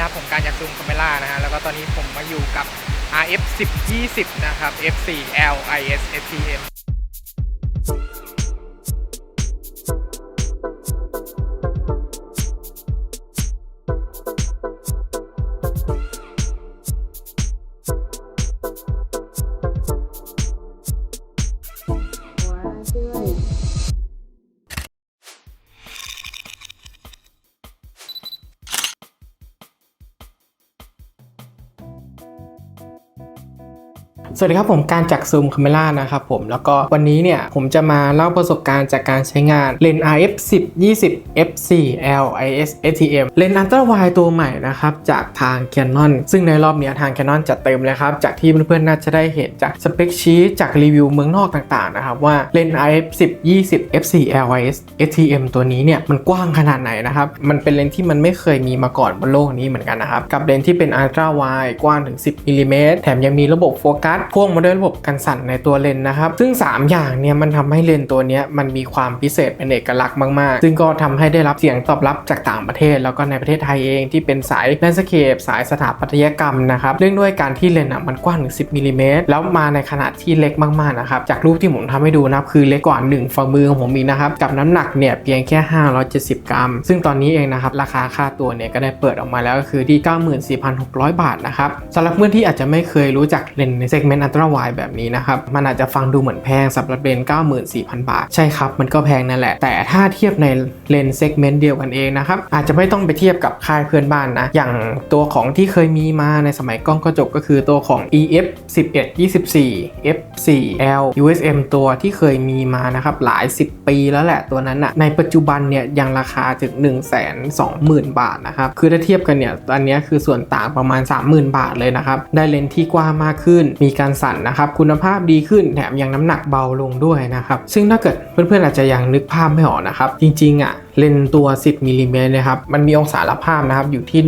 นะครับผมการจากซูมคาเมล่านะฮะแล้วก็ตอนนี้ผมมาอยู่กับ RF 10 20 นะครับ F4 L IS STM สวัสดีครับผมการจากซูมคาเมล่านะครับผมแล้วก็วันนี้เนี่ยผมจะมาเล่าประสบการณ์จากการใช้งานเลนส์ RF 10 20 f4 L IS ATM เลนส์อัลตร้าไวตัวใหม่นะครับจากทาง Canon ซึ่งในรอบนี้ทาง Canon จัดเต็มเลยครับจากที่เพื่อนๆน่าจะได้เห็นจากสเปคชีตจากรีวิวเมืองนอกต่างๆนะครับว่าเลนส์ RF 10 20 f4 L IS ATM ตัวนี้เนี่ยมันกว้างขนาดไหนนะครับมันเป็นเลนส์ที่มันไม่เคยมีมาก่อนบนโลกนี้เหมือนกันนะครับกับเลนส์ที่เป็นอัลตร้าไวกว้างถึง 10มิลลิเมตรแถมยังมีระบบโฟกัสพ่วงมาด้วยระบบกันสั่นในตัวเลนส์นะครับ ซึ่ง 3 อย่างเนี่ยมันทำให้เลนส์ตัวนี้มันมีความพิเศษเป็นเอกลักษณ์มากๆ ซึ่งก็ทำให้ได้รับเสียงตอบรับจากต่างประเทศ แล้วก็ในประเทศไทยเองที่เป็นสายแลนด์สเคปสายสถาปัตยกรรมนะครับเรื่องด้วยการที่เลนส์อะมันกว้างถึง10มิลลิเมตรแล้วมาในขนาดที่เล็กมากๆนะครับจากรูปที่ผมทำให้ดูนะครับคือเล็กกว่า1ฝ่ามือของผมอีนะครับกับน้ำหนักเนี่ยเพียงแค่ 570 กรัม ซึ่งตอนนี้เองนะครับราคาค่าตัวเนี่ยก็ได้เปิดออกมาแล้วก็คือที่ 94,600 บาทนะครับสำหรับเพื่อนที่อาจจะไม่เคยรู้จักเลนส์ในเซกเมนต์อัลตร้าไวแบบนี้นะครับ มันอาจจะฟังดูเหมือนแพงสำหรับเลนส์94,000 บาท ใช่ครับ มันก็แพงนั่นแหละ แต่ถ้าเทียบในเลนเซกเมนต์เดียวกันเองนะครับ อาจจะไม่ต้องไปเทียบกับค่ายเพื่อนบ้านนะ อย่างตัวของที่เคยมีมาในสมัยกล้องกระจกก็คือตัวของ EF 11 24 F 4 L USM ตัวที่เคยมีมานะครับหลาย 10 ปีแล้วแหละตัวนั้นอะในปัจจุบันเนี่ยยังราคาถึง 1 2 0 0 0 0 บาทนะครับ คือถ้าเทียบกันเนี่ยอันนี้คือส่วนต่างประมาณ 30,000 บาทเลยนะครับ ได้เลนส์ที่กว้างมากขึ้น มีการสั่นนะครับคุณภาพดีขึ้นแถมยังน้ำหนักเบาลงด้วยนะครับซึ่งถ้าเกิดเพื่อนๆอาจจะยังนึกภาพไม่ออกนะครับจริงๆอะเลนตัว 10มิลลิเมตรนะครับ มันมีองศาละภาพนะครับ อยู่ที่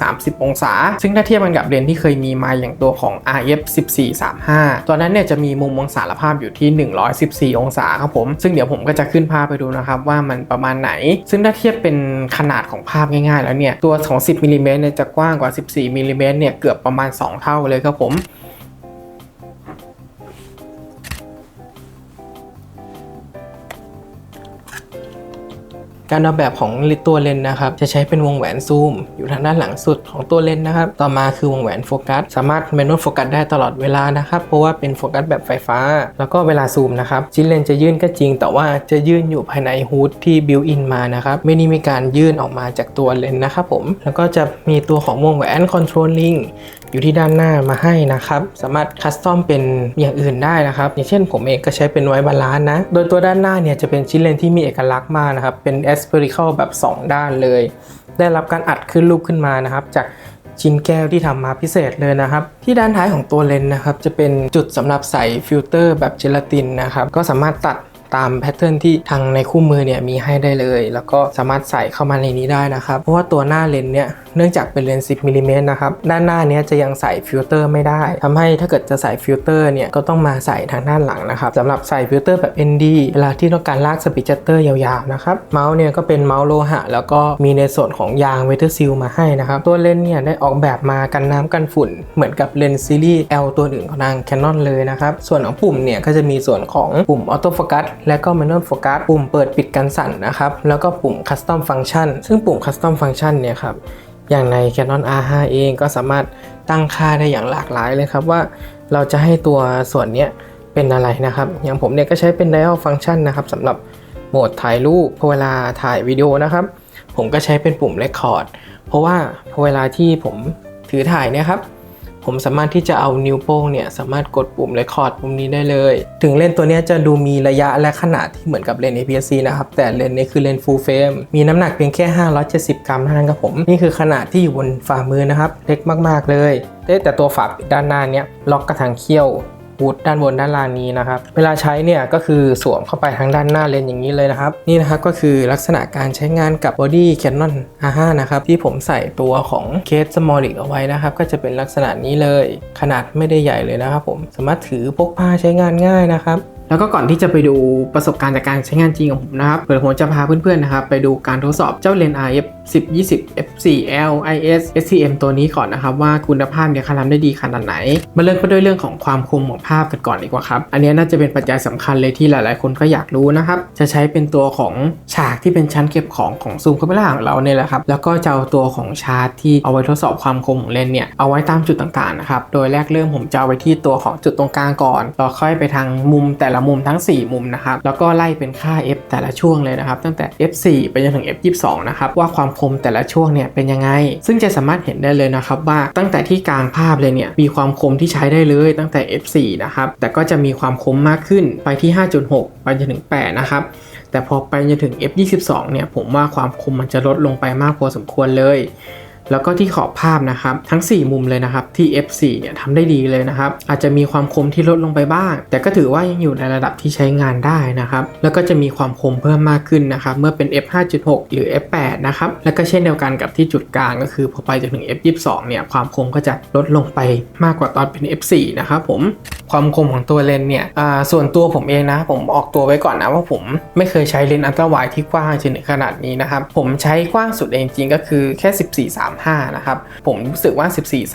130 องศา ซึ่งถ้าเทียบกันกับเลนที่เคยมีมาอย่างตัวของ RF 1435ตัวนั้นเนี่ยจะมีมุมองศาละภาพอยู่ที่ 114 องศาครับผม ซึ่งเดี๋ยวผมก็จะขึ้นภาพไปดูนะครับ ว่ามันประมาณไหน ซึ่งถ้าเทียบเป็นขนาดของภาพง่ายๆ แล้วเนี่ย ตัวของ 10มิลลิเมตรเนี่ยจะกว้างกว่า 14มิลลิเมตรเนี่ยเกือบประมาณ 2 เท่าเลยครับผม การออกแบบของตัวเลนส์นะครับจะใช้เป็นวงแหวนซูม อยู่ทางด้านหลังสุดของตัวเลนส์นะครับต่อมาคือวงแหวนโฟกัสสามารถแมนนวลโฟกัสได้ตลอดเวลานะครับเพราะว่าเป็นโฟกัสแบบไฟฟ้า แล้วก็เวลาซูมนะครับชิ้นเลนส์จะยื่นก็จริง แต่ว่าจะยื่นอยู่ภายในฮูดที่บิวอินมานะครับไม่ได้มีการยื่นออกมาจากตัวเลนส์นะครับผมแล้วก็จะมีตัวของวงแหวนคอนโทรลลิง อยู่ที่ด้านหน้ามาให้นะครับ สามารถคัสตอมเป็นอย่างอื่นได้นะครับ อย่างเช่นผมเองก็ใช้เป็นไว้บาลานซ์นะ โดยตัวด้านหน้าเนี่ยจะเป็นชิ้นเลนที่มีเอกลักษณ์มากนะครับ เป็น a s p h e r i c a l แบบ 2 ด้านเลย ได้รับการอัดขึ้นรูปขึ้นมานะครับ จากชิ้นแก้วที่ทำมาพิเศษเลยนะครับ ที่ด้านท้ายของตัวเลนส์นะครับ จะเป็นจุดสำหรับใส่ฟิลเตอร์แบบเจลาตินนะครับ ก็สามารถตัด ตามแพทเทิร์นที่ทางในคู่มือเนี่ยมีให้ได้เลย แล้วก็สามารถใส่เข้ามาในนี้ได้นะครับ เพราะว่าตัวหน้าเลนส์เนี่ยเนื่องจากเป็นเลนส์10มิลลิเมตรนะครับ ด้านหน้าเนี้ยจะยังใส่ฟิลเตอร์ไม่ได้ทำให้ถ้าเกิดจะใส่ฟิลเตอร์เนี่ยก็ต้องมาใส่ทางด้านหลังนะครับสำหรับใส่ฟิลเตอร์แบบ ND เวลาที่ต้องการลากสปีดจัตเตอร์ยาวๆนะครับ เมาส์เนี่ยก็เป็นเมาส์โลหะ แล้วก็มีในส่วนของยางเวเทอร์ซิลมาให้นะครับ ตัวเลนส์เนี่ยได้ออกแบบมากันน้ำกันฝุ่น เหมือนกับเลนส์ซีรีส์ L ตัวอื่นของทาง Canon เลยนะครับ ส่วนของปุ่มเนี่ยก็จะมีส่วนของปุ่มออโต้โฟกัสและก็ manual focus ปุ่มเปิดปิดกันสั่นนะครับ แล้วก็ปุ่ม custom function ซึ่งปุ่ม custom function เนี่ยครับ อย่างใน Canon R5 เองก็สามารถตั้งค่าได้อย่างหลากหลายเลยครับว่าเราจะให้ตัวส่วนนี้เป็นอะไรนะครับ อย่างผมเนี่ยก็ใช้เป็น dial function นะครับสำหรับโหมดถ่ายรูปพอเวลาถ่ายวิดีโอนะครับ ผมก็ใช้เป็นปุ่ม record เพราะว่าพอเวลาที่ผมถือถ่ายเนี่ยครับ ผมสามารถที่จะเอานิ้วโป้งเนี่ยสามารถกดปุ่มเรคคอร์ดปุ่มนี้ได้เลย ถึงเลนตัวนี้จะดูมีระยะและขนาดที่เหมือนกับเลน APS-C นะครับ แต่เลนนี้คือเลน full frame มีน้ำหนักเพียงแค่ 570 กรัมเท่านั้นครับผม นี่คือขนาดที่อยู่บนฝ่ามือนะครับ เล็กมากๆเลยแต่ตัวฝาดด้านหน้าเนี้ยล็อกกระถางเขี้ยว วูดด้านบนด้านล่างนี้นะครับ เวลาใช้เนี่ยก็คือสวมเข้าไปทางด้านหน้าเลนส์อย่างนี้เลยนะครับ นี่นะครับก็คือลักษณะการใช้งานกับบอดี้ Canon R5 นะครับ ที่ผมใส่ตัวของเคส Smolic เอาไว้นะครับ ก็จะเป็นลักษณะนี้เลย ขนาดไม่ได้ใหญ่เลยนะครับผมสามารถถือพกพาใช้งานง่ายนะครับ แล้วก็ก่อนที่จะไปดูประสบการณ์จากการใช้งานจริงของผมนะครับเดี๋ยวผมจะพาเพื่อนๆนะครับไปดูการทดสอบเจ้าเลนส์ RF 10 20 f4l is STM ตัวนี้ก่อนนะครับว่าคุณภาพเนี่ยเขาทำได้ดีขนาดไหน มาเริ่มกันด้วยเรื่องของความคมของภาพกันก่อนดีกว่าครับ อันนี้น่าจะเป็นปัจจัยสำคัญเลยที่หลายๆ คนก็อยากรู้นะครับ จะใช้เป็นตัวของฉากที่เป็นชั้นเก็บของของซูมคาเมราของเราเนี่ยแหละครับ แล้วก็จะเอาตัวของชาร์จที่เอาไว้ทดสอบความคมของเลนส์เนี่ยเอาไว้ตามจุดต่างๆนะครับ โดยแรกเริ่มผมจะเอาไว้ที่ตัวของจุดตรงกลางก่อนแล้วค่อยไปทางมุมแต่ละมุมทั้ง 4 มุมนะครับ แล้วก็ไล่เป็นค่า f แต่ละช่วงเลยนะครับ ตั้งแต่ f4 ไปจนถึง f22 นะครับ ว่าความคมแต่ละช่วงเนี่ยเป็นยังไง ซึ่งจะสามารถเห็นได้เลยนะครับว่าตั้งแต่ที่กลางภาพเลยเนี่ยมีความคมที่ใช้ได้เลยตั้งแต่ f4 นะครับ แต่ก็จะมีความคมมากขึ้นไปที่ 5.6 ไปจนถึง 8 นะครับแต่พอไปจนถึง f22 เนี่ยผมว่าความคมมันจะลดลงไปมากพอสมควรเลย แล้วก็ที่ขอบภาพนะครับทั้ง 4 มุมเลยนะครับที่ f4 เนี่ยทำได้ดีเลยนะครับอาจจะมีความคมที่ลดลงไปบ้าง แต่ก็ถือว่ายังอยู่ในระดับที่ใช้งานได้นะครับแล้วก็จะมีความคมเพิ่มมากขึ้นนะครับเมื่อเป็น f5.6 หรือ f8 นะครับแล้วก็เช่นเดียวกันกับที่จุดกลางก็คือพอไปจนถึง f22 เนี่ยความคมก็จะลดลงไปมากกว่าตอนเป็น f4 นะครับผมความคมของตัวเลนส์เนี่ยส่วนตัวผมเองนะ ผมออกตัวไว้ก่อนนะว่าผมไม่เคยใช้เลนส์อัลตร้าไวด์ที่กว้างจนถึงขนาดนี้นะครับผมใช้กว้างสุดเองจริงก็คือแค่1435นะครับผมรู้สึกว่า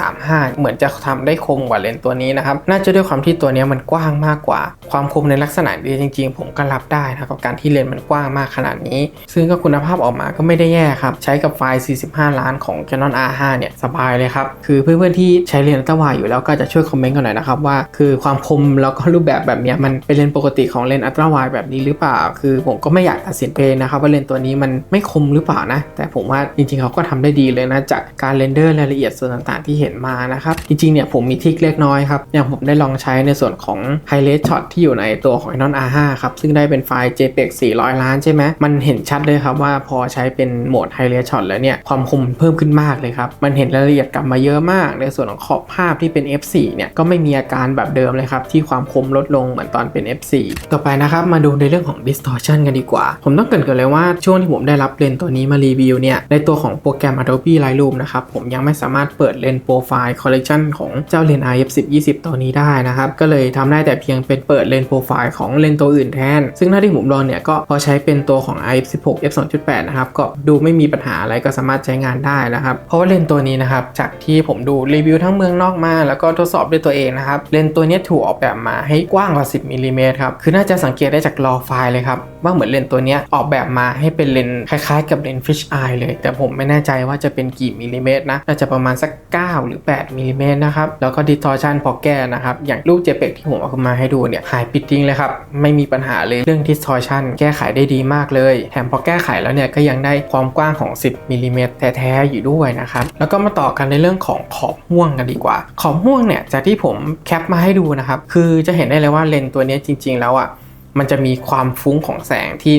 1435 เหมือนจะทำได้คมกว่าเลนส์ตัวนี้นะครับน่าจะด้วยความที่ตัวนี้มันกว้างมากกว่า ความคมในลักษณะนี้จริง ๆ ผมก็รับได้นะครับกับการที่เลนส์มันกว้างมากขนาดนี้ ซึ่งก็คุณภาพออกมาก็ไม่ได้แย่ครับใช้กับไฟล์ 45 ล้านของ Canon R5 เนี่ยสบายเลยครับคือเพื่อนๆที่ใช้เลนส์อัลตร้าวด์อยู่แล้วก็จะช่วยคอมเมนต์กันหน่อยนะครับว่าคือความคมแล้วก็รูปแบบแบบนี้มันเป็นเลนส์ปกติของเลนส์อัลตร้าวด์แบบนี้หรือเปล่า คือผมก็ไม่อยากตัดสินไปนะครับว่าเลนส์ตัวนี้มันไม่คมหรือเปล่านะ แต่ผมว่าจริงๆเขาก็ทำได้ดีเลยนะจากการเรนเดอร์รายละเอียดส่วนต่างๆ ที่เห็นมานะครับ จริงๆเนี่ยผมมีทิคเล็กน้อยครับ อย่างผมได้ลองใช้ในส่วนของ High Res Shot ที่อยู่ในตัวของ Canon R5 ครับ ซึ่งได้เป็นไฟล์ JPEG 400 ล้านใช่ไหมมันเห็นชัดเลยครับว่าพอใช้เป็นโหมด High Res Shot แล้วเนี่ยความคมเพิ่มขึ้นมากเลยครับ มันเห็นรายละเอียดกลับมาเยอะมาก ในส่วนของขอบภาพที่เป็น f4 เนี่ยก็ไม่มีอาการแบบเดิมเลยครับที่ความคมลดลงเหมือนตอนเป็น f4 ต่อไปนะครับมาดูในเรื่องของ distortion กันดีกว่า ผมต้องเกรินก่อนเลยว่าช่วงที่ผมได้รับเลนส์ตัวนี้มารีวิวเนี่ยในตัวของโปรแกรม Adobe Lightroom นะครับผมยังไม่สามารถเปิดเลนส์โปรไฟล์ collection ของเจ้าเลนส์ RF 10 20 ตัวนี้ได้นะครับก็เลยทำได้แต่เพียงเป็นเปิดเลนส์โปรไฟล์ของเลนส์ตัวอื่นแทน ซึ่งถ้าที่ผมลองเนี่ยก็พอใช้เป็นตัวของ RF 16 f 2.8นะครับก็ดูไม่มีปัญหาอะไรก็สามารถใช้งานได้นะครับเพราะว่าเลนส์ตัวนี้นะครับจากที่ผมดูรีวิวทั้งเมืองนอกมาแล้วก็ทดสอบด้วยตัวเองนะครับเลนส์ตัวนี้ถูกออกแบบมาให้กว้างกว่า 10มิลลิเมตรครับคือน่าจะสังเกตได้จากรอไฟล์เลยครับว่าเหมือนเลนตัวนี้ออกแบบมาให้เป็นเลนคล้ายๆ กับเลนส์ fish eye เลย แต่ผมไม่แน่ใจว่าจะเป็นกี่มิลลิเมตรนะน่าจะประมาณสัก 9 หรือ 8มิลลิเมตรนะครับ แล้วก็ distortion พอแก้นะครับ อย่างรูป JPEG ที่ผมเอามาให้ดูเนี่ยหายปิดทิ้งเลยครับ ไม่มีปัญหาเลยเรื่อง distortion แก้ไขได้ดีมากเลย แถมพอแก้ไขแล้วเนี่ยก็ยังได้ความกว้างของ 10มิลลิเมตรแท้ๆอยู่ด้วยนะครับแล้วก็มาต่อกันในเรื่องของขอบห่วงกันดีกว่า ขอบห่วงเนี่ยจากที่ผมแคปมาให้ดูนะครับคือจะเห็นได้เลยว่าเลนตัวนี้จริง ๆ แล้วอะ มันจะมีความฟุ้งของแสงที่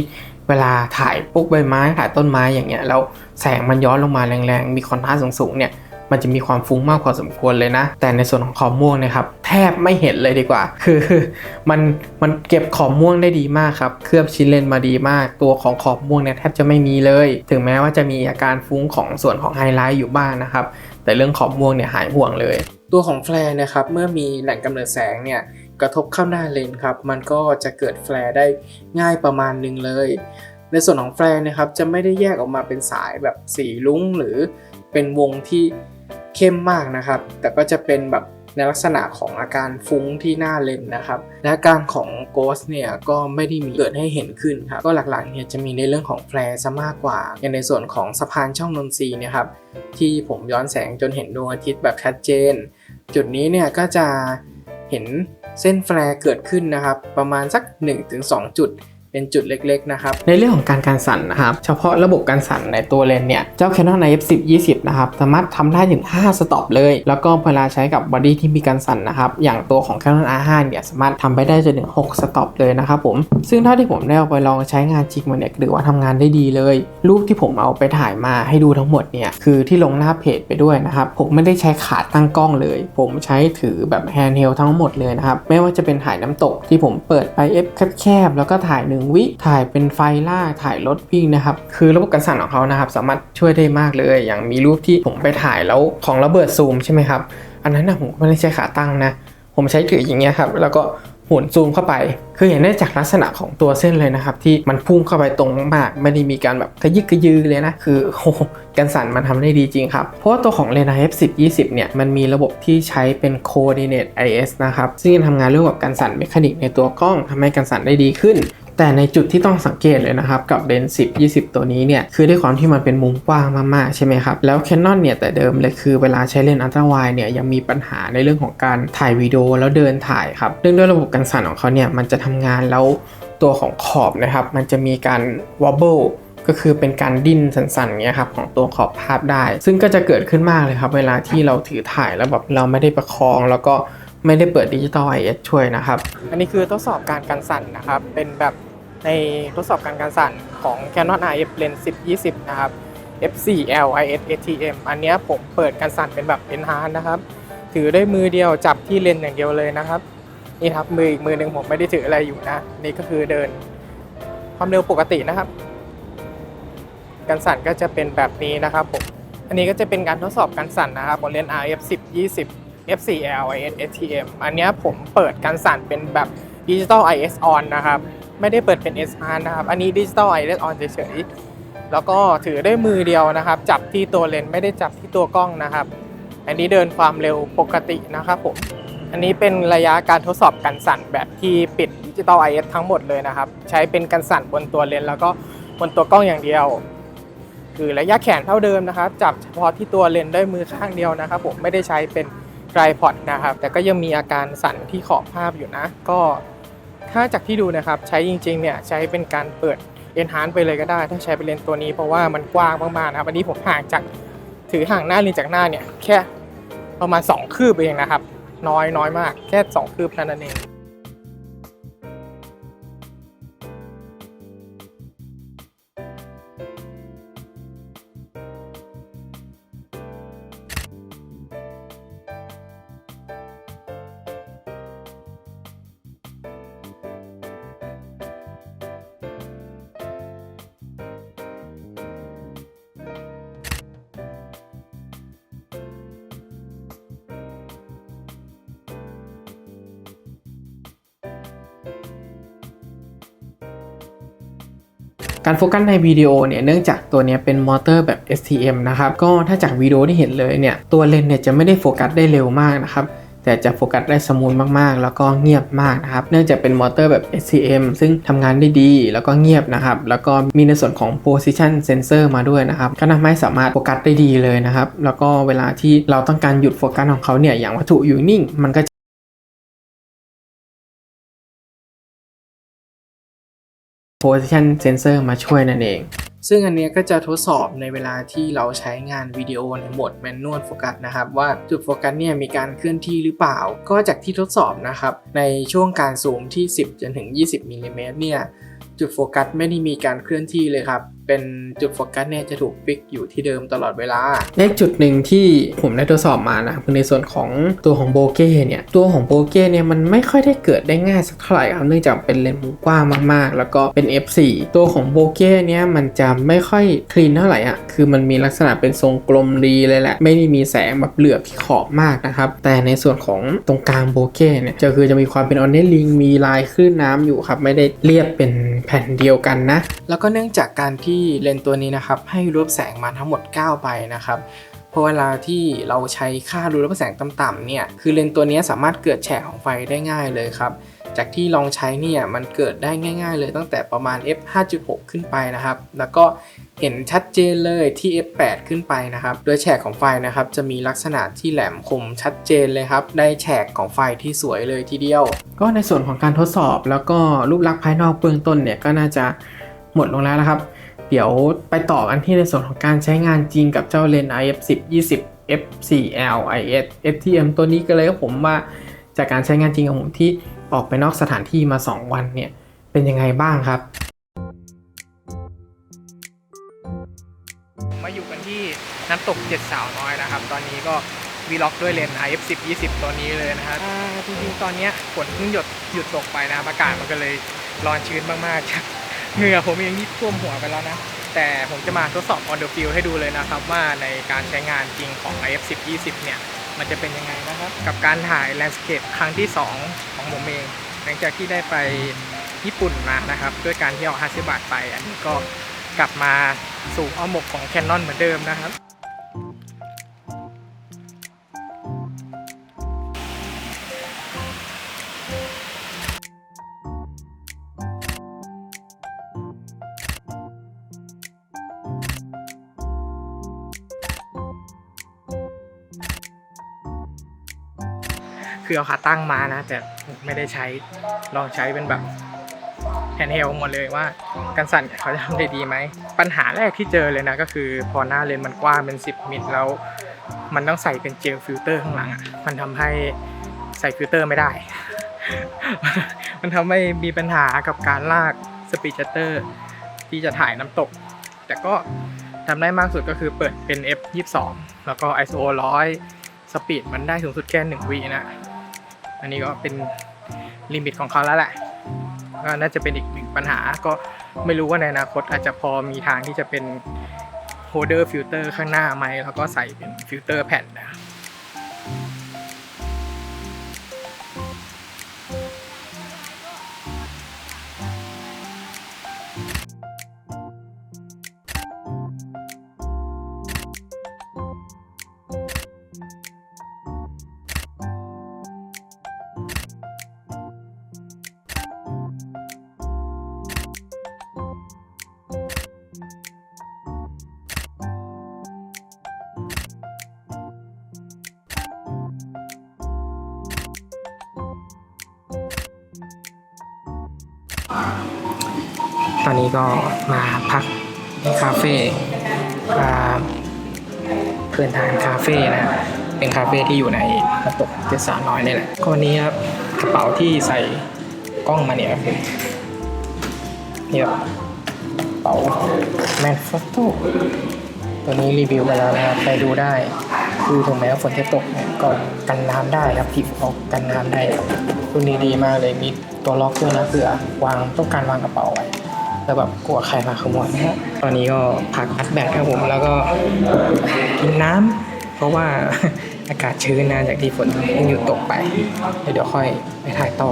เวลาถ่ายปุ๊กใบไม้ถ่ายต้นไม้อย่างเงี้ยแล้วแสงมันย้อนลงมาแรงๆ มีคอนทราสต์สูงๆเนี่ยมันจะมีความฟุ้งมากพอสมควรเลยนะ แต่ในส่วนของขอบม่วงเนะครับ แทบไม่เห็นเลยดีกว่า คือมันมันเก็บขอบม่วงได้ดีมากครับ เคลือบชิ้นเลนมาดีมาก ตัวของขอบม่วงเนี่ยแทบจะไม่มีเลย ถึงแม้ว่าจะมีอาการฟุ้งของส่วนของไฮไลท์อยู่บ้างนะครับ แต่เรื่องขอบม่วงเนี่ยหายห่วงเลย ตัวของแฟลร์นะครับ เมื่อมีแหล่งกำเนิดแสงเนี่ย กระทบเข้าหน้าเลนส์ครับ มันก็จะเกิดแฟลร์ได้ง่ายประมาณหนึงเลย ในส่วนของแฟลร์นะครับจะไม่ได้แยกออกมาเป็นสายแบบสีลุ้งหรือเป็นวงที่เข้มมากนะครับ แต่ก็จะเป็นแบบในลักษณะของอาการฟุ้งที่หน้าเลนส์นะครับ และอาการของโกสเนี่ยก็ไม่ได้มีเกิดให้เห็นขึ้นครับ ก็หลักๆเนี่ยจะมีในเรื่องของแฟร์ซะมากกว่า อย่างในส่วนของสะพานช่องนนทรีนะครับ ที่ผมย้อนแสงจนเห็นดวงอาทิตย์แบบชัดเจน จุดนี้เนี่ยก็จะเห็น เส้นแฟลร์เกิดขึ้นนะครับ ประมาณสัก 1-2 จุด เป็นจุดเล็กๆนะครับ ในเรื่องของการการสั่นนะครับ เฉพาะระบบการสั่นในตัวเลนเนี่ย เจ้า Canon IF 10 20 นะครับ สามารถทำได้ถึง 5 สต็อปเลย แล้วก็เวลาใช้กับบอดี้ที่มีการสั่นนะครับ อย่างตัวของ Canon R5 เนี่ยสามารถทำไปได้จนถึง 6 สต็อปเลยนะครับผม ซึ่งเท่าที่ผมได้เอาไปลองใช้งานจริงมาเนี่ยถือว่าทำงานได้ดีเลย รูปที่ผมเอาไปถ่ายมาให้ดูทั้งหมดเนี่ย คือที่ลงหน้าเพจไปด้วยนะครับ ผมไม่ได้ใช้ขาตั้งกล้องเลย ผมใช้ถือแบบแฮนด์เฮลทั้งหมดเลยนะครับ ไม่ว่าจะเป็นถ่ายน้ำตกที่ผมเปิดไปเอฟแคบๆแล้วก็ถ่ายหนึ่งวิถ่ายเป็นไฟล่าถ่ายรถวิ่งนะครับ คือระบบการสั่นของเขานะครับ สามารถช่วยได้มากเลย อย่างมีรูปที่ผมไปถ่ายแล้วของระเบิดซูมใช่ไหมครับ อันนั้นนะผมไม่ได้ใช้ขาตั้งนะ ผมใช้ถืออย่างเงี้ยครับแล้วก็หวนซูมเข้าไป คือเห็นได้จากลักษณะของตัวเส้นเลยนะครับ ที่มันพุ่งเข้าไปตรงมาก ไม่ได้มีการแบบกระยิกกระยือเลยนะ คือโอ้โหกันสั่นมันทำได้ดีจริงครับ เพราะว่าตัวของ Lena F10 20เนี่ย มันมีระบบที่ใช้เป็น Coordinate IS นะครับ ซึ่งจะทำงานร่วมกับการสั่นเมคานิกในตัวกล้องทำให้การสั่นได้ดีขึ้น แต่ในจุดที่ต้องสังเกตเลยนะครับ กับเลนส์10 20 ตัวนี้เนี่ยคือด้วยความที่มันเป็นมุมกว้างมากๆใช่ไหมครับ แล้ว Canon เนี่ยแต่เดิมเลยคือเวลาใช้เลนส์อัลตร้าไวเนี่ยยังมีปัญหาในเรื่องของการถ่ายวิดีโอแล้วเดินถ่ายครับเนื่องด้วยระบบการสั่นของเขาเนี่ยมันจะทำงานแล้วตัวของขอบนะครับ มันจะมีการ wobble ก็คือเป็นการดิ้นสั่นๆเงี้ยครับของตัวขอบภาพได้ ซึ่งก็จะเกิดขึ้นมากเลยครับ เวลาที่เราถือถ่ายแล้วแบบเราไม่ได้ประคองแล้วก็ ไม่ได้เปิดดิจิตอลไอเอสช่วยนะครับ อันนี้คือทดสอบการกันสั่นนะครับ เป็นแบบในทดสอบการกันสั่นของ Canon RF Lens 10 20 นะครับ F4L IS ATM อันนี้ผมเปิดการสั่นเป็นแบบ Enhance นะครับ ถือด้วยมือเดียวจับที่เลนส์อย่างเดียวเลยนะครับ นี่ครับมืออีกมือหนึ่งผมไม่ได้ถืออะไรอยู่นะ นี่ก็คือเดิน ความเร็วปกตินะครับการสั่นก็จะเป็นแบบนี้นะครับผม อันนี้ก็จะเป็นการทดสอบการสั่นนะครับบนเลนส์ RF 10 20 F4L IS ATM อันนี้ผมเปิดการสั่นเป็นแบบ Digital IS on นะครับ ไม่ได้เปิดเป็น S R นะครับ อันนี้ Digital IS on เฉยๆ แล้วก็ถือได้มือเดียวนะครับ จับที่ตัวเลนส์ไม่ได้จับที่ตัวกล้องนะครับ อันนี้เดินความเร็วปกตินะครับผม อันนี้เป็นระยะการทดสอบกันสั่นแบบที่ปิด Digital IS ทั้งหมดเลยนะครับ ใช้เป็นกันสั่นบนตัวเลนส์แล้วก็บนตัวกล้องอย่างเดียวคือระยะแขนเท่าเดิมนะครับ จับเฉพาะที่ตัวเลนส์ด้วยมือข้างเดียวนะครับผมไม่ได้ใช้เป็น ไ r พอดนะครับ แต่ก็ยังมีอาการสั่นที่ขอบภาพอยู่นะ ก็ถ้าจากที่ดูนะครับใช้จริงๆเนี่ยใช้เป็นการเปิดเอ็นฮานไปเลยก็ได้ ถ้าใช้เป็นเลนส์ตัวนี้เพราะว่ามันกว้างมากๆนะครับอันนี้ผมห่างจากถือห่างหน้าเลนจากหน้าเนี่ยแค่ประมาณ 2 คืบเองนะครับ น้อยน้อยมากแค่ 2 คืบเท่านั้นเอง การโฟกัสในวิดีโอเนี่ยเนื่องจากตัวเนี้ยเป็นมอเตอร์แบบ STM นะครับก็ถ้าจากวิดีโอที่เห็นเลยเนี่ยตัวเลนเนี่ยจะไม่ได้โฟกัสได้เร็วมากนะครับแต่จะโฟกัสได้สมูทมากๆ แล้วก็เงียบมากนะครับ เนื่องจากเป็นมอเตอร์แบบ STM ซึ่งทำงานได้ดีแล้วก็เงียบนะครับ แล้วก็มีในส่วนของ position sensor มาด้วยนะครับก็ทำให้สามารถโฟกัสได้ดีเลยนะครับ แล้วก็เวลาที่เราต้องการหยุดโฟกัสของเขาเนี่ย อย่างวัตถุอยู่นิ่ง มันก็ position sensor มาช่วยนั่นเอง ซึ่งอันนี้ก็จะทดสอบในเวลาที่เราใช้งานวิดีโอในโหมดแมนนวลโฟกัสนะครับ ว่าจุดโฟกัสเนี่ยมีการเคลื่อนที่หรือเปล่า ก็จากที่ทดสอบนะครับ ในช่วงการซูมที่ 10จนถึง 20มิลลิเมตรเนี่ยจุดโฟกัสไม่ได้มีการเคลื่อนที่เลยครับเป็นจุดโฟกัสเนี่ยจะถูกฟิกอยู่ที่เดิมตลอดเวลาเลขจุดหนึ่งที่ผมได้ทดสอบมานะคือในส่วนของตัวของโบเก้เนี่ยตัวของโบเก้เนี่ยมันไม่ค่อยได้เกิดได้ง่ายสักเท่าไหร่ครับเนื่องจากเป็นเลนส์มุมกว้างมากๆ แล้วก็เป็น f4 ตัวของโบเก้เนี่ยมันจะไม่ค่อยคลีนเท่าไหร่อะคือมันมีลักษณะเป็นทรงกลมรีเลยแหละ ไม่ได้มีแสงแบบเหลือบที่ขอบมากนะครับ แต่ในส่วนของตรงกลางโบเก้เนี่ยจะคือจะมีความเป็นออนเนลลิงมีลายคลื่นน้ำอยู่ครับไม่ได้เรียบเป็นแผ่นเดียวกันนะแล้วก็เนื่องจากการที่เลนส์ตัวนี้นะครับให้รูปแสงมาทั้งหมด 9 ใบนะครับพอเวลาที่เราใช้ค่ารูรับแสงต่ำๆเนี่ยคือเลนส์ตัวนี้สามารถเกิดแฉกของไฟได้ง่ายเลยครับจากที่ลองใช้เนี่ยมันเกิดได้ง่าย ๆ เลยตั้งแต่ประมาณ f 5.6 ขึ้นไปนะครับ แล้วก็เห็นชัดเจนเลยที่ f 8ขึ้นไปนะครับ โดยแฉกของไฟนะครับจะมีลักษณะที่แหลมคมชัดเจนเลยครับ ได้แฉกของไฟที่สวยเลยทีเดียว ก็ในส่วนของการทดสอบแล้วก็รูปลักษณ์ภายนอกเบื้องต้นเนี่ยก็น่าจะหมดลงแล้วนะครับ เดี๋ยวไปต่อกันที่ในส่วนของการใช้งานจริงกับเจ้าเลนส์ IF 10 20 f4l is ftm ตัวนี้ก็เลยครับผมว่าจากการใช้งานจริงของผมที่ออกไปนอกสถานที่มา 2 วันเนี่ย เป็นยังไงบ้างครับ มาอยู่กันที่น้ำตกเจ็ดสาวน้อยนะครับ ตอนนี้ก็วีล็อกด้วยเลนส์ IF 10 20 ตัวนี้เลยนะครับอ่าจริงๆตอนเนี้ยฝนเพิ่งหยดหยุดตกไปนะครับอากาศมันก็เลยร้อนชื้นมากๆ เหงื่อผมเองนี่ท่วมหัวไปแล้วนะ แต่ผมจะมาทดสอบ on the field ให้ดูเลยนะครับว่าในการใช้งานจริงของ IF 10 20 เนี่ย มันจะเป็นยังไงนะครับ กับการถ่าย landscape ครั้งที่ 2 ของผมเอง หลังจากที่ได้ไปญี่ปุ่นมานะครับ ด้วยการที่เอาฮาซิบาทไป อันนี้ก็กลับมาสู่อ้อมอกของแคนนอนเหมือนเดิมนะครับ คือเอาขาตั้งมานะ แต่ไม่ได้ใช้ลองใช้เป็นแบบแฮนด์เฮลหมดเลยว่าการสั่นเขาจะทำได้ดีไหม ปัญหาแรกที่เจอเลยนะ ก็คือพอหน้าเลนมันกว้างเป็น 10 มิลแล้ว มันต้องใส่เป็นเจลฟิลเตอร์ข้างหลังอะมันทำให้ใส่ฟิลเตอร์ไม่ได้ มันทำให้มีปัญหากับการลากสปีดชัตเตอร์ที่จะถ่ายน้ำตก แต่ก็ทำได้มากสุดก็คือเปิดเป็น f 22 แล้วก็ ISO 100 สปีดมันได้สูงสุดแค่1วินะ อันนี้ก็เป็นลิมิตของเขาแล้วแหละก็น่าจะเป็นอีกหนึ่งปัญหาก็ไม่รู้ว่าในอนาคตอาจจะพอมีทางที่จะเป็นโฮเดอร์ฟิลเตอร์ข้างหน้าไหมแล้วก็ใส่เป็นฟิลเตอร์แผ่นนะ นนี้ก็มาพักที่คาเฟ่เพื่อนทานคาเฟ่นะเป็นคาเฟ่ที่อยู่ในน้ำตกเจสาน้อยนี่แหละก็วันนี้ครับกระเป๋าที่ใส่กล้องมาเนี่ยคือเนี่ยกระเป๋าแมนฟอโต้ตัวนี้รีวิวไปแล้วนะครับไปดูได้ คือถึงแม้ว่าฝนจะตกเนี่ยก็กันน้ำได้ครับผิวออกกันน้ำได้รุ่นนี้ดีมากเลยมีตัวล็อกด้วยนะเผื่อวางต้องการวางกระเป๋าไว้ แล้วแบบกลัวใครมาขโมยนะฮะตอนนี้ก็พักอัดแบตครับผมแล้วก็กินน้ำเพราะว่าอากาศชื้นนะจากที่ฝนเพิ่งหยุดตกไป เดี๋ยวค่อยไปถ่ายต่อ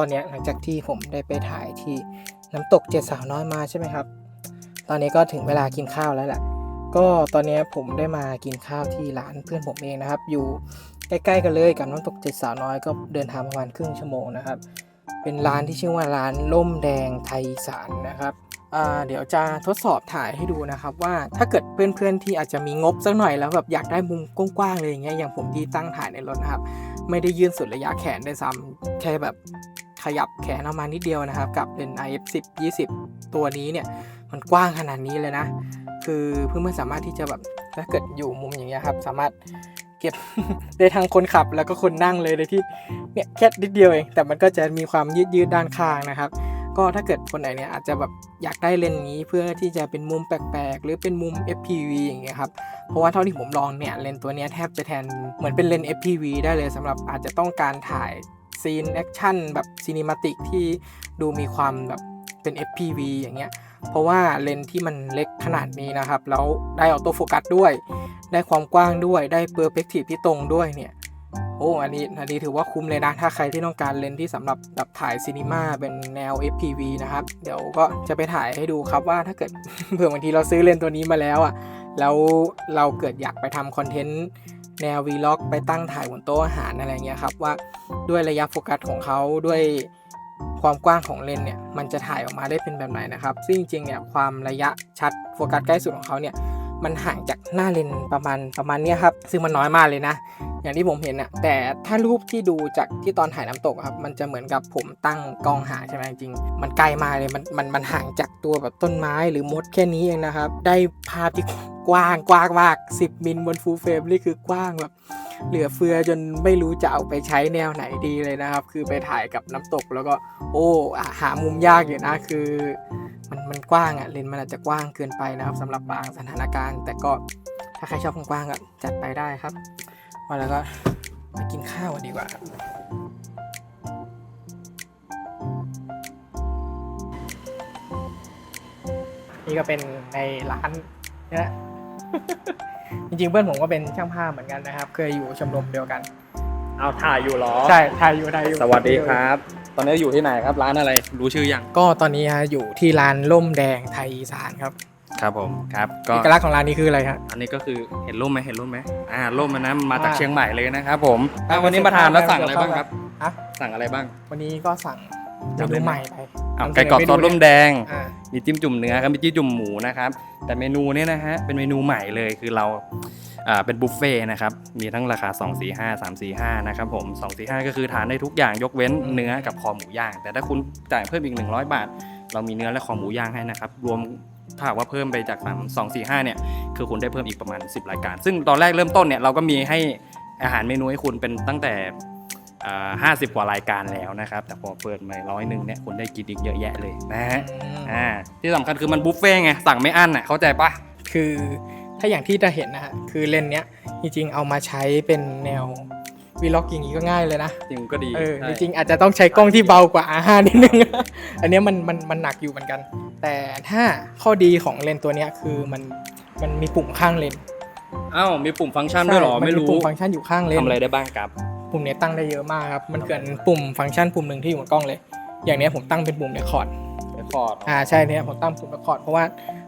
อ่อก็ตอนนี้หลังจากที่ผมได้ไปถ่ายที่น้ำตกเจ็ดสาวน้อยมาใช่ไหมครับ ตอนนี้ก็ถึงเวลากินข้าวแล้วแหละก็ตอนนี้ผมได้มากินข้าวที่ร้านเพื่อนผมเองนะครับ อยู่ใกล้ๆกันเลยกับน้ำตกเจ็ดสาวน้อยก็เดินทางประมาณครึ่งชั่วโมงนะครับ เป็นร้านที่ชื่อว่าร้านล่มแดงไทยสานนะครับเดี๋ยวจะทดสอบถ่ายให้ดูนะครับ ว่าถ้าเกิดเพื่อนๆที่อาจจะมีงบสักหน่อยแล้วแบบอยากได้มุมกว้างๆเลยอย่างเงี้ยอย่างผมที่ตั้งถ่ายในรถนะครับ ไม่ได้ยื่นสุดระยะแขนได้วยซ้ำแค่แบบ ขยับแขนออกมานิดเดียวนะครับ กับเลนส์ IF 10 20 ตัวนี้เนี่ยมันกว้างขนาดนี้เลยนะ คือเพื่อนๆสามารถที่จะแบบถ้าเกิดอยู่มุมอย่างเงี้ยครับ สามารถเก็บได้ทั้งคนขับแล้วก็คนนั่งเลยโดยที่เนี่ยแค่นิดเดียวเองแต่มันก็จะมีความยืดยืดด้านข้างนะครับ ก็ถ้าเกิดคนไหนเนี่ยอาจจะแบบอยากได้เลนส์นี้เพื่อที่จะเป็นมุมแปลกๆ หรือเป็นมุม FPV อย่างเงี้ยครับเพราะว่าเท่าที่ผมลองเนี่ยเลนส์ตัวเนี้ยแทบจะแทนเหมือนเป็นเลนส์ FPV ได้เลยสำหรับอาจจะต้องการถ่าย ซีนแอคชั่นแบบซีนิมาติกที่ดูมีความแบบเป็น FPV อย่างเงี้ย เพราะว่าเลนส์ที่มันเล็กขนาดนี้นะครับ แล้วได้ออโต้โฟกัสด้วย ได้ความกว้างด้วย ได้เปอร์เ c กทีฟที่ตรงด้วยเนี่ย โอ้ อันนี้ อันนี้ถือว่าคุ้มเลยนะ ถ้าใครที่ต้องการเลนส์ที่สำหรับแบบถ่ายซีนีมาเป็นแนว FPV นะครับ เดี๋ยวก็จะไปถ่ายให้ดูครับว่าถ้าเกิดเผื่อบางทีเราซื้อเลนส์ตัวนี้มาแล้วอะ แล้วเราเกิดอยากไปทำคอนเทนต์ แนว Vlog ไปตั้งถ่ายบนโต๊ะอาหารอะไรเงี้ยครับว่าด้วยระยะโฟกัสของเขาด้วยความกว้างของเลนเนี่ยมันจะถ่ายออกมาได้เป็นแบบไหนนะครับ ซึ่งจริงๆเนี่ยความระยะชัดโฟกัสใกล้สุดของเขาเนี่ยมันห่างจากหน้าเลนประมาณประมาณเนี้ยครับ ซึ่งมันน้อยมากเลยนะ อย่างที่ผมเห็นอะแต่ถ้ารูปที่ดูจากที่ตอนถ่ายน้ำตกครับ มันจะเหมือนกับผมตั้งกล้องหาใช่ไหมจริง มันไกลมากเลยมันมันมันห่างจากตัวแบบต้นไม้หรือมดแค่นี้เองนะครับ ได้ภาพที่ กว้างกว้างมาก 10 มิลบนฟูลเฟรมนี่คือกว้างแบบเหลือเฟือจนไม่รู้จะเอาไปใช้แนวไหนดีเลยนะครับ คือไปถ่ายกับน้ำตกแล้วก็ โอ้หามุมยากอยู่นะคือ มันมันกว้างอะเลนมันอาจจะกว้างเกินไปนะครับสำหรับบางสถานการณ์ แต่ก็ถ้าใครชอบกว้างก็จัดไปได้ครับว่าแล้วก็ไปกินข้าวกันดีกว่านี่ก็เป็นในร้าน นะจริงๆเพื่อนผมก็เป็นช่างภาพเหมือนกันนะครับ เคยอยู่ชมรมเดียวกัน เอาถ่ายอยู่เหรอใช่ถ่ายอยู่ถ่ายอยู่สวัสดีครับ ตอนนี้อยู่ที่ไหนครับร้านอะไร รู้ชื่อยังก็ตอนนี้ฮะอยู่ที่ร้านล่มแดงไทยอีสานครับครับผมครับก็เอกลักษณ์ของร้านนี้คืออะไรครับอันนี้ก็คือเห็นร่มไหมเห็นร่มไหมอ่าร่มมันนะมาจากอ่าเชียงใหม่เลยนะครับผมอะวันนี้มาทานแล้วสั่งอะไรบ้างครับฮะสั่งอะไรบ้าง วันนี้ก็สั่งเมจำได้นูไหมใหม่ไปเอานำเสนไก่กรอบซอสร่มแดง อ่ามีจิ้มจุ่มเนื้อครับมีจิ้มจุ่มหมูนะครับ แต่เมนูเนี่ยนะฮะเป็นเมนูใหม่เลยคือเราอ่าเป็นบุฟเฟ่ต์นะครับมีทั้งราคา 2 4 5 3 4 5นะครับผม2 4 5 ก็คือทานได้ทุกอย่างยกเว้นเนื้อกับคอหมูย่าง แต่ถ้าคุณจ่ายเพิ่มอีก 100 บาท เรามีเนื้อและคอหมูย่างให้นะครับรวมถ้าหากว่าเพิ่มไปจาก3 2 4 5เนี่ยคือคุณได้เพิ่มอีกประมาณ 10 รายการ ซึ่งตอนแรกเริ่มต้นเนี่ยเราก็มีให้อาหารเมนูให้คุณเป็นตั้งแต่ ห้าสิบกว่ารายการแล้วนะครับ แต่พอเปิดมาร้อยหนึ่งเนี่ยคุณได้กินอีกเยอะแยะเลยนะฮะอ่าที่สำคัญคือมันบุฟเฟ่ต์ไงสั่งไม่อั้นอะเข้าใจปะคือถ้าอย่างที่จะเห็นนะฮะคือเลนส์เนี้ยจริงๆเอามาใช้เป็นแนววีล็อกอย่างนี้ก็ง่ายเลยนะจริงก็ดีเออใช่จริงๆอาจจะต้องใช้กล้องที่เบากว่า R5 นิดนึง อันเนี้ยมันมันมันหนักอยู่เหมือนกัน แต่ถ้าข้อดีของเลนส์ตัวเนี้ยคือมันมันมีปุ่มข้างเลนส์อ้าวมีปุ่มฟังก์ชันด้วยเหรอใช่นไม่รู้ปุ่มฟังก์ชันอยู่ข้างเลนทำส์อะไรได้บ้างครับ ปุ่มเนี้ยตั้งได้เยอะมากครับ มันเกิดปุ่มฟังก์ชันปุ่มหนึ่งที่อยู่บนกล้องเลย อย่างเนี้ยผมตั้งเป็นปุ่มเรคคอร์ดเรคคอร์ดอ่าใช่เนี่ยผมตั้งปุ่มเรคคอร์ดเพราะว่า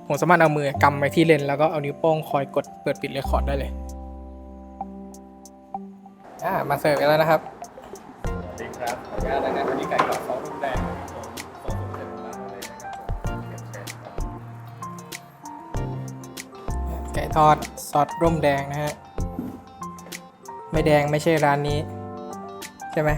ผมสามารถเอามือกำไปที่เลนส์แล้วก็เอานิ้วโป้งคอยกดเปิดปิดเรคคอร์ดได้เลยอ่ามาเสิร์ฟกันแล้วนะครับสวัสดีครับขออนุญาตนะครับอันนี้ไก่กรอบซอสรุ่มแดงซอสสูตรเด็ดของร้านเลยนะครับผมเก็บเชฟครับไก่ทอดซอสร่มแดงนะฮะ ไม่แดงไม่ใช่ร้านนี้ ใช่ไหม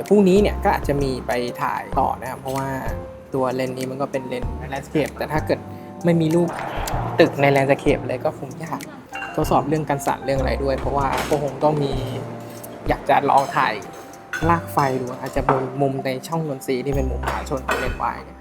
ดี๋ยวพรุ่งนี้เนี่ยก็อาจจะมีไปถ่ายต่อนะครับ เพราะว่าตัวเลนส์นี้มันก็เป็นเลนส์แลนด์สเคปแต่ถ้าเกิดไม่มีรูปตึกในแลนด์สเคปเลยก็คงยากทดสอบเรื่องการสั่นเรื่องอะไรด้วย เพราะว่าก็คงต้องมีอยากจะลองถ่าย ลากไฟดูอาจจะมุมมุมในช่องนนทรีย์ที่เป็นมุมมหาชนของเลนวายเนี่ย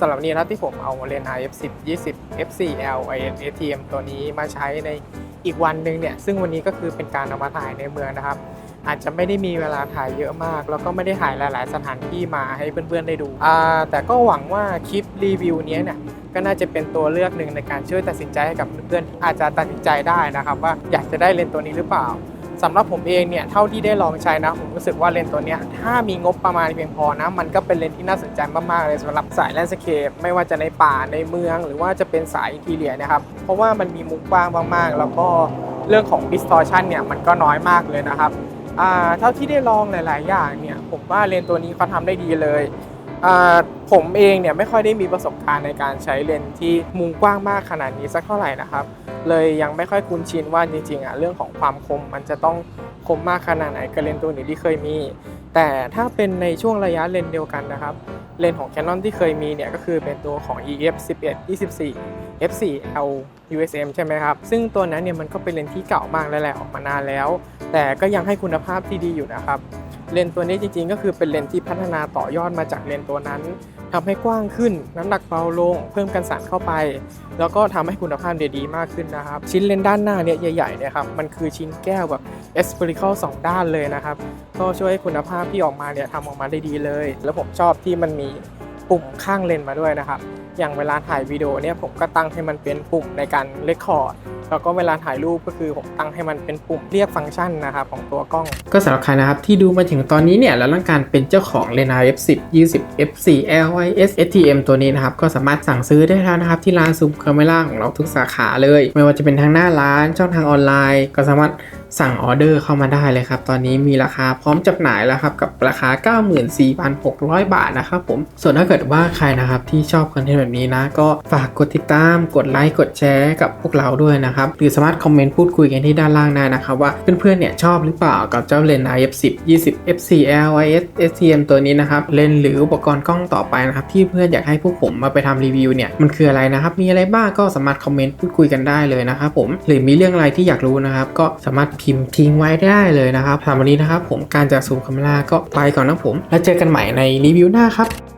สำหรับนี้นะที่ผมเอาเลนส์ f 10 20 f4l IS ATM ตัวนี้มาใช้ในอีกวันหนึ่งเนี่ย ซึ่งวันนี้ก็คือเป็นการเอามาถ่ายในเมืองนะครับ อาจจะไม่ได้มีเวลาถ่ายเยอะมาก แล้วก็ไม่ได้ถ่ายหลาย ๆ สถานที่มาให้เพื่อน ๆ ได้ดูแต่ก็หวังว่าคลิปรีวิวนี้เนี่ยก็น่าจะเป็นตัวเลือกหนึ่งในการช่วยตัดสินใจให้กับเพื่อนๆอาจจะตัดสินใจได้นะครับ ว่าอยากจะได้เลนส์ตัวนี้หรือเปล่า สำหรับผมเองเนี่ยเท่าที่ได้ลองใช้นะ ผมรู้สึกว่าเลนส์ตัวนี้ถ้ามีงบประมาณเพียงพอนะ มันก็เป็นเลนส์ที่น่าสนใจมากๆเลยสำหรับสายแลนด์สเคปไม่ว่าจะในป่าในเมือง หรือว่าจะเป็นสายอินทีเรียนะครับ เพราะว่ามันมีมุมกว้างมากๆ แล้วก็เรื่องของ distortion เนี่ยมันก็น้อยมากเลยนะครับอ่าเท่าที่ได้ลองหลาย ๆ อย่างเนี่ยผมว่าเลนส์ตัวนี้เขาทำได้ดีเลย ผมเองเนี่ยไม่ค่อยได้มีประสบการณ์ในการใช้เลนส์ที่มุมกว้างมากขนาดนี้สักเท่าไหร่นะครับ เลยยังไม่ค่อยคุ้นชินว่าจริงๆอะเรื่องของความคมมันจะต้องคมมากขนาดไหนกับเลนส์ตัวอื่นที่เคยมี แต่ถ้าเป็นในช่วงระยะเลนส์เดียวกันนะครับเลนส์ของ Canon ที่เคยมีเนี่ยก็คือเป็นตัวของ EF 11 24 f4l USM ใช่ไหมครับ ซึ่งตัวนั้นเนี่ยมันก็เป็นเลนส์ที่เก่ามากแล้วแหละออกมานานแล้ว แต่ก็ยังให้คุณภาพที่ดีอยู่นะครับ เลนส์ตัวนี้จริงๆ ก็คือเป็นเลนส์ที่พัฒนาต่อยอดมาจากเลนส์ตัวนั้นทำให้กว้างขึ้น น้ำหนักเบาลง เพิ่มกันสั่นเข้าไป แล้วก็ทำให้คุณภาพดียดีมากขึ้นนะครับ ชิ้นเลนส์ด้านหน้าเนี่ยใหญ่ๆเนี่ยครับมันคือชิ้นแก้วแบบ e s p e r i c a l 2ด้านเลยนะครับก็ช่วยให้คุณภาพที่ออกมาเนี่ยทำออกมาได้ดีเลย แล้วผมชอบที่มันมีปุ่มข้างเลนมาด้วยนะครับ อย่างเวลาถ่ายวิดีโอเนี่ยผมก็ตั้งให้มันเป็นปุ่มในการเลคคอร์ดแล้วก็เวลาถ่ายรูปก็คือผมตั้งให้มันเป็นปุ่มเรียกฟังก์ชันนะครับของตัวกล้อง ก็สำหรับใครนะครับที่ดูมาถึงตอนนี้เนี่ยแล้วต้องการเป็นเจ้าของเลนส์ f 10 20 f4 LYS STM ตัวนี้นะครับก็สามารถสั่งซื้อได้แล้วนะครับที่ร้านซูมคาเมล่าของเราทุกสาขาเลย ไม่ว่าจะเป็นทางหน้าร้านช่องทางออนไลน์ ก็สามารถสั่งออเดอร์เข้ามาได้เลยครับ ตอนนี้มีราคาพร้อมจำหน่ายแล้วครับ กับราคา 94,600 บาทนะครับผมส่วนถ้าเกิดว่าใครนะครับที่ชอบคอนเทนต์แบบนี้นะ ก็ฝากกดติดตามกดไลค์กดแชร์กับพวกเราด้วยนะครับหรือสามารถคอมเมนต์พูดคุยกันที่ด้านล่างได้นะครับว่าเพื่อนๆเนี่ยชอบหรือเปล่ากับเจ้าเลนส์ IF 10 20 f4l IS STM ตัวนี้นะครับเลนส์หรืออุปกรณ์กล้องต่อไปนะครับที่เพื่อนอยากให้พวกผมมาไปทำรีวิวเนี่ยมันคืออะไรนะครับมีอะไรบ้างก็สามารถคอมเมนต์พูดคุยกันได้เลยนะครับผมหรือมีเรื่องอะไรที่อยากรู้นะครับก็สามารถพิมพ์ทิ้งไว้ได้เลยนะครับสำหรับวันนี้นะครับผมการจากซูมคาเมลาก็ไปก่อนนะผม แล้วเจอกันใหม่ในรีวิวหน้าครับ